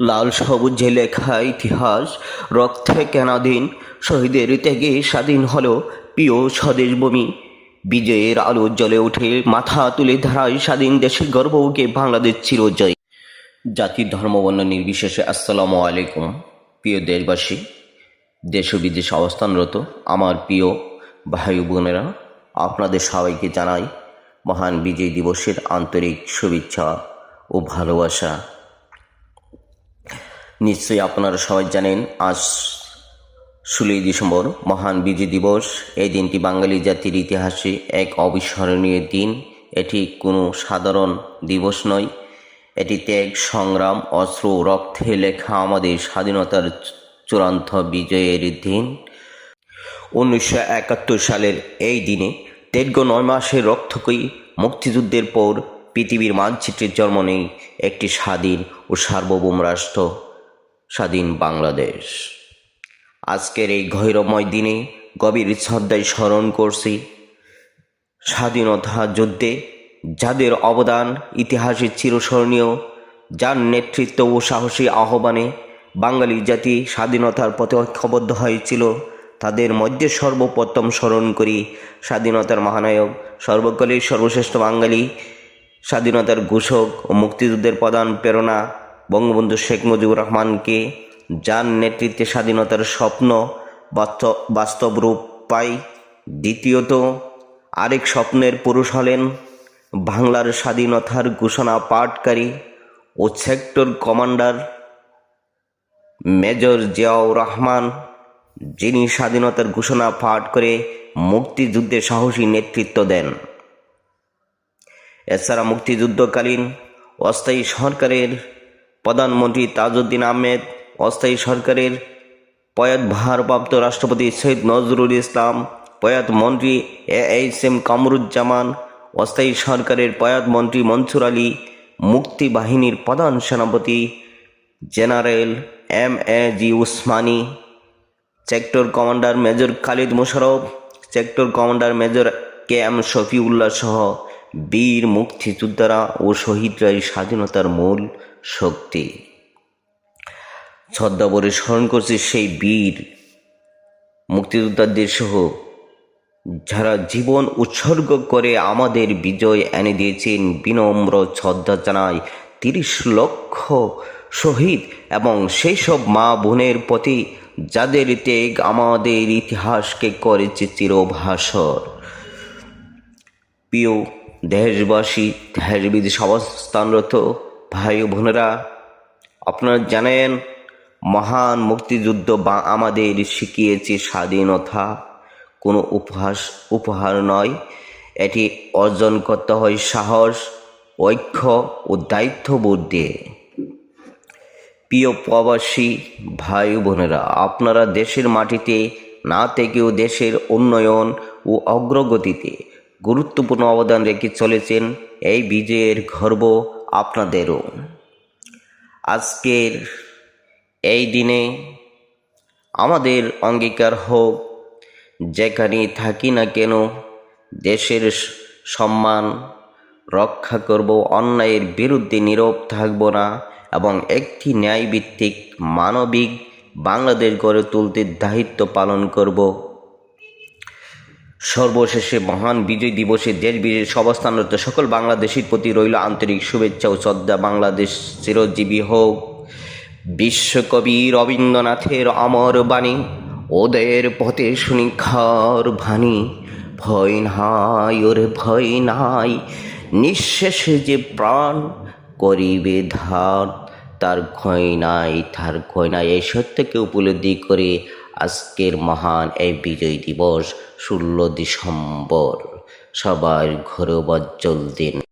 লাল সবুজে লেখা ইতিহাস, রক্তে কেনাদিন শহীদের ত্যাগে স্বাধীন হলো প্রিয় স্বদেশ ভূমি। বিজয়ের আলো জ্বলে ওঠে, মাথা তুলে ধারায় স্বাধীন দেশের গর্বকে বাংলাদেশ চিরজয়। জাতি ধর্ম বর্ণ নির্বিশেষে আসসালামু আলাইকুম। প্রিয় দেশবাসী, দেশ ও বিদেশে অবস্থানরত আমার প্রিয় ভাই বোনেরা, আপনাদের সবাইকে জানাই মহান বিজয় দিবসের আন্তরিক শুভেচ্ছা ও ভালোবাসা। নিশ্চয়ই আপনারা সবাই জানেন, আজ ষোলোই ডিসেম্বর, মহান বিজয় দিবস। এই দিনটি বাঙালি জাতির ইতিহাসে এক অবিস্মরণীয় দিন। এটি কোনো সাধারণ দিবস নয়। এটি ত্যাগ সংগ্রাম, অস্ত্র রক্তে লেখা আমাদের স্বাধীনতার চূড়ান্ত বিজয়ের দিন। উনিশশো একাত্তর সালের এই দিনে দীর্ঘ নয় মাসের রক্তকয়ী মুক্তিযুদ্ধের পর পৃথিবীর মানচিত্রের জন্ম নেই একটি স্বাধীন ও সার্বভৌম রাষ্ট্র। স্বাধীন বাংলাদেশ। আজকের এই গৌরবময় দিনে গভীর শ্রদ্ধায় স্মরণ করছি স্বাধীনতা যুদ্ধে যাদের অবদান ইতিহাসে চিরস্মরণীয়, যার নেতৃত্ব ও সাহসী আহ্বানে বাঙালি জাতি স্বাধীনতার পথে ঐক্যবদ্ধ হয়েছিল, তাদের মধ্যে সর্বপ্রথম স্মরণ করি স্বাধীনতার মহানায়ক, সর্বকালের সর্বশ্রেষ্ঠ বাঙালি, স্বাধীনতার ঘোষক ও মুক্তিযুদ্ধের প্রধান প্রেরণা বঙ্গবন্ধু শেখ মুজিবুর রহমানকে যার নেতৃত্বে স্বাধীনতার স্বপ্ন বাস্তব রূপ পায় দ্বিতীয়ত, আরেক স্বপ্নের পুরুষ হলেন বাংলার স্বাধীনতার ঘোষণা পাঠকারী ও sector commander major Ziaur Rahman, যিনি স্বাধীনতার ঘোষণা পাঠ করে মুক্তিযুদ্ধে সাহসী নেতৃত্ব দেন। এছাড়া মুক্তিযুদ্ধকালীন অস্থায়ী সরকারের প্রধানমন্ত্রী তাজউদ্দিন আহমেদ, অস্থায়ী সরকারের প্রয়াত ভারপ্রাপ্ত রাষ্ট্রপতি সৈয়দ নজরুল ইসলাম, প্রয়াত মন্ত্রী এ এইচ এম কামরুজ্জামান, অস্থায়ী সরকারের প্রয়াত মন্ত্রী মনসুর আলী, মুক্তি বাহিনীর প্রধান সেনাপতি general M A G Osmani, sector commander major Khaled Mosharraf sector commander major K M Shafiullah সহ বীর মুক্তিযোদ্ধারা ও শহীদরাই স্বাধীনতার মূল শক্তি। শ্রদ্ধাভরে স্মরণ করছে সেই বীর, মুক্তিযোদ্ধাদের সহ, যারা জীবন উৎসর্গ করে আমাদের বিজয় এনে দিয়েছেন বিনম্র শ্রদ্ধা জানায় তিরিশ লক্ষ শহীদ এবং সেই সব মা বোনের প্রতি যাদের ত্যাগ আমাদের ইতিহাসকে করেছে চিরভাসর। প্রিয় দেশবাসী দেশ বিদেশ ভাই ও বোনেরা, আপনারা জানেন, মহান মুক্তিযুদ্ধ বা আমাদের শিখিয়েছে স্বাধীনতা। কোনো উপহাস, উপহার নয়। এটি অর্জন করতে হয় সাহস, ঐক্য ও দায়িত্ববোধ দিয়ে। প্রিয় প্রবাসী ভাই বোনেরা, আপনারা দেশের মাটিতে, না থেকেও দেশের উন্নয়ন ও অগ্রগতিতে গুরুত্বপূর্ণ অবদান রেখে চলেছেন এই বিজয়ের গর্ব আপনাদেরও। আজকের এই দিনে আমাদের অঙ্গীকার হোক যেখানে থাকি না কেন, দেশের সম্মান রক্ষা করব, অন্যায়ের বিরুদ্ধে নীরব থাকব না এবং একটি ন্যায়ভিত্তিক মানবিক বাংলাদেশ গড়ে তুলতে দায়িত্ব পালন করব। সর্বশেষে মহান বিজয় দিবসে দেশ বিদেশ অবস্থানরত সকল বাংলাদেশের প্রতি রইল আন্তরিক শুভেচ্ছা ও শ্রদ্ধা। বাংলাদেশ চিরজীবী হোক। বিশ্বকবি রবীন্দ্রনাথের অমর বাণী, ওদের পথে শুনি খার ভানি। ভয় নাই, ওরে ভয় নাই, নিঃশেষে যে প্রাণ করিবে ধার। তার ক্ষয় নাই, তার ক্ষয় নাই, এই সত্যকে উপলব্ধি করে আজকের মহান এই বিজয় দিবস ষোলো ডিসেম্বর সবার ঘরে বজ্জল দিন।